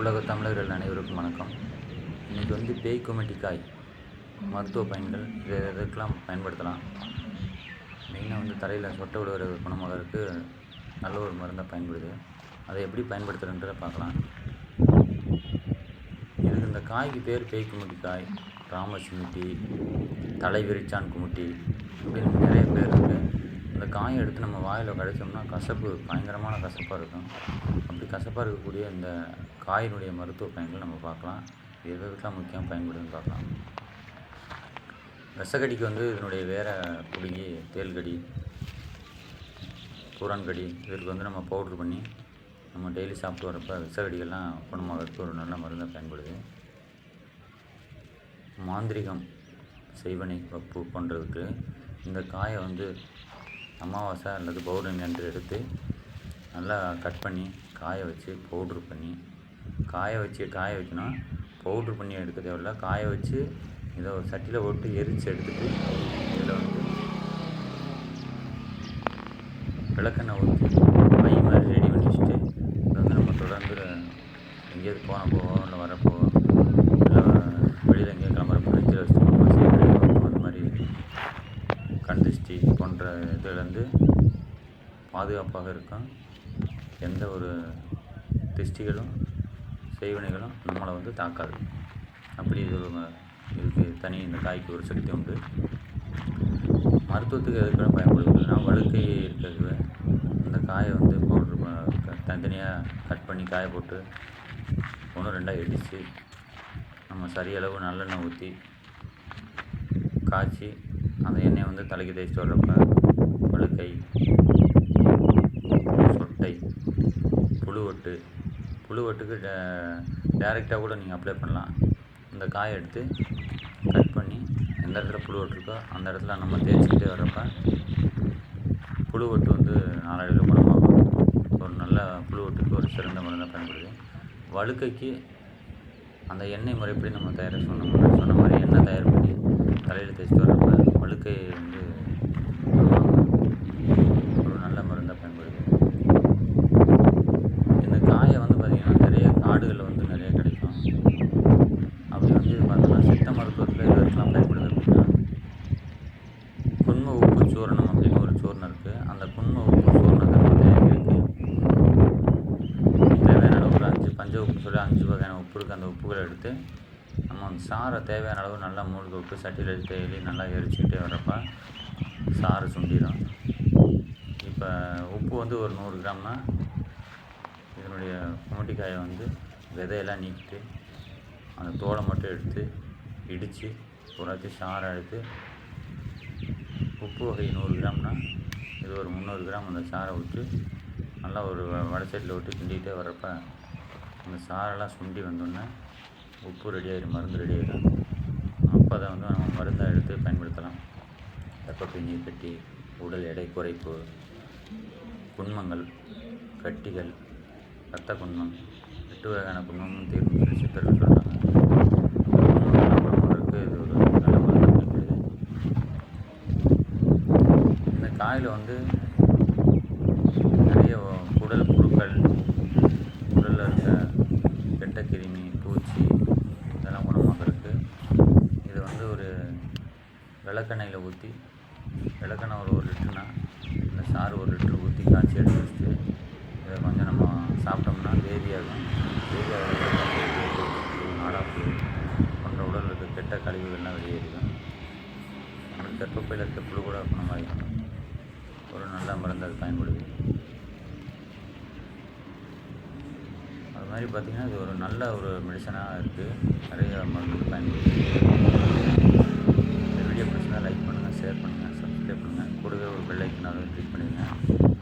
உலக தமிழர்கள் அனைவருக்கும் வணக்கம். இன்றைக்கி வந்து பேய் குமட்டிக்காய் மருத்துவ பயன்கள் இது எதுக்கெல்லாம் பயன்படுத்தலாம்? மெயினாக வந்து தலையில் சொட்டை விடுகிற குணமாகறதுக்கு நல்ல ஒரு மருந்தாக பயன்படுது. அதை எப்படி பயன்படுத்துகிறன்றத பார்க்கலாம். இதுக்கு இந்த காய்க்கு பேர் பேய் குமுட்டிக்காய் ராமசிமுட்டி தலைவிரிச்சான் குமுட்டி அப்படின்னு நிறைய பேர் இருக்குது அந்த காயை எடுத்து நம்ம வாயில் கடிச்சோம்னா கசப்பு பயங்கரமான கசப்பாக இருக்கும். அப்படி கசப்பாக இருக்கக்கூடிய இந்த காயினுடைய மருத்துவ பயன்கள் நம்ம பார்க்கலாம். இது எதுக்கெல்லாம் முக்கியம் பயன்படுதுன்னு பார்க்கலாம். விசக்கடிக்கு வந்து இதனுடைய வேற பிடுங்கி தேள்கடி பூரான்கடி இதற்கு வந்து நம்ம பவுட்ரு பண்ணி நம்ம டெய்லி சாப்பிட்டு வரப்போ விசக்கடிகள்லாம் குணமாகறதுக்கு ஒரு நல்ல மருந்தாக பயன்படுது. மாந்திரிகம் செய்வனை வப்பு போன்றதுக்கு இந்த காயை வந்து அமாவாசை அல்லது பௌர்ணமி அன்று எடுத்து நல்லா கட் பண்ணி காய வச்சு பவுட்ரு பண்ணி காய வச்சு காய வைக்கணும் பவுட்ரு பண்ணி எடுக்க தேவையில்ல காய வச்சு இதை ஒரு சட்டியில் போட்டு எரித்து எடுத்துட்டு இதில் வந்து விளக்கெண்ணெய் ஊற்றி மை மாதிரி ரெடி பண்ணி வச்சுட்டு இதை வந்து நம்ம தொடர்ந்து எங்கேயாவது போனப்போ இல்லை வரப்போ பாதுகாப்பாக இருக்கும் எந்த ஒரு திருஷ்டிகளும் செய்வினைகளும் நம்மளை வந்து தாக்காது. அப்படி இது இதுக்கு தனி இந்த காய்க்கு ஒரு சக்தி உண்டு. மருத்துவத்துக்கு எதுக்கெல்லாம் பயன்படுதுன்னா வழுக்கை இருக்கிறது அந்த காயை வந்து பவுட்ரு தனித்தனியாக கட் பண்ணி காய போட்டு ஒன்று ரெண்டாக இடித்து நம்ம சரியளவு நல்லெண்ணெய் ஊற்றி காய்ச்சி அந்த எண்ணெயை வந்து தலைக்கு தேய்ச்சிட்டு வர்றப்ப வழுக்கை முட்டை புழுவட்டு புழுவட்டுக்கு டே டேரெக்டாக கூட நீங்கள் அப்ளை பண்ணலாம். இந்த காயை எடுத்து கட் பண்ணி எந்த இடத்துல புழுவட்டு இருக்கோ அந்த இடத்துல நம்ம தேய்ச்சிக்கிட்டே வர்றப்ப புழுவட்டு வந்து நாளடைவில் குணமாகும். ஒரு நல்ல புழுவட்டுக்கு ஒரு சிறந்த மருந்தாக பயன்படுது வழுக்கைக்கு அந்த எண்ணெய் முறைப்படி நம்ம தயார் சொன்ன சொன்ன மாதிரி எண்ணெய் தயார் காடுகளில் வந்து நிறைய கிடைக்கும். அப்படி வந்து பார்த்தோன்னா சித்த மருத்துவத்தில் இதற்கெல்லாம் பயன்படுது அப்படின்னா குன்ம உப்பு சூரணம் அப்படின்னு ஒரு சூர்ணம் இருக்குது அந்த குன்ம உப்பு சூர்ணத்தை நம்ம தயாரிக்கிறதுக்கு தேவையான அளவு ஒரு அஞ்சு பஞ்ச உப்பு சொல்லி அஞ்சு வகையான உப்பு இருக்குது அந்த உப்புகளை எடுத்து நம்ம அந்த சாறை தேவையான அளவு நல்லா மூழ்க விட்டு சட்டியில் தேயிலி நல்லா எரிச்சுக்கிட்டே வர்றப்ப சாறு சுண்டிடும் இப்போ உப்பு வந்து ஒரு நூறு கிராம்னா இதனுடைய குமட்டிக்காயை வந்து விதையெல்லாம் நீக்கிட்டு அந்த தோலை மட்டும் எடுத்து இடித்து பூராத்தையும் சாறை எடுத்து உப்பு வகை நூறு கிராம்னா இது ஒரு முந்நூறு கிராம் அந்த சாறை விட்டு நல்லா ஒரு வடை வடச்சட்டியில் விட்டு கிண்டிக்கிட்டே வர்றப்ப அந்த சாரெல்லாம் சுண்டி வந்தோடனே உப்பு ரெடி ஆகிடும் மருந்து ரெடி ஆகிடும் அப்போ அதை வந்து நம்ம மருந்தாக எடுத்து பயன்படுத்தலாம். கர்ப்பப்பை நீர் கட்டி உடல் எடை குறைப்பு குன்மங்கள் கட்டிகள் இரத்த குன்மம் எட்டு வகையான குடும்பமும் தீர்வு சித்தர்கள் சொல்கிறாங்க இது ஒரு நல்ல மருந்து இந்த காயில் வந்து நிறைய குடல் புழுக்கள் உடலில் இருக்க கெட்ட கிருமி பூச்சி இதெல்லாம் குணமாக்கிறதுக்கு இது வந்து ஒரு விளக்கெண்ணெயில் ஊற்றி விளக்கெண்ணெய் ஒரு ஒரு லிட்டருனா இந்த சாறு ஒரு லிட்டர் ஊற்றி காய்ச்சி எடுத்து சாப்பிட்டோம்னா வேதியாகும் வேதியாகும் நாடாப்பு போன்ற உடல் இருக்க. கெட்ட கழிவுகள்லாம் வெளியேறிடும் நம்மளுக்கு கற்பப்பையில் இருக்க புழு கூட குணமாகிடும் ஒரு நல்ல மருந்து அது பயன்படுது அது மாதிரி பார்த்திங்கன்னா இது ஒரு நல்ல ஒரு மெடிசனாக இருக்குது நிறைய மருந்து பயன்படுது இந்த வீடியோ பிடிச்சிருந்தால் லைக் பண்ணுங்கள் ஷேர் பண்ணுங்கள் சப்ஸ்கிரைப் பண்ணுங்கள் கூடவே ஒரு பெல்லைக்கனாலும் கிளிக் பண்ணிடுங்க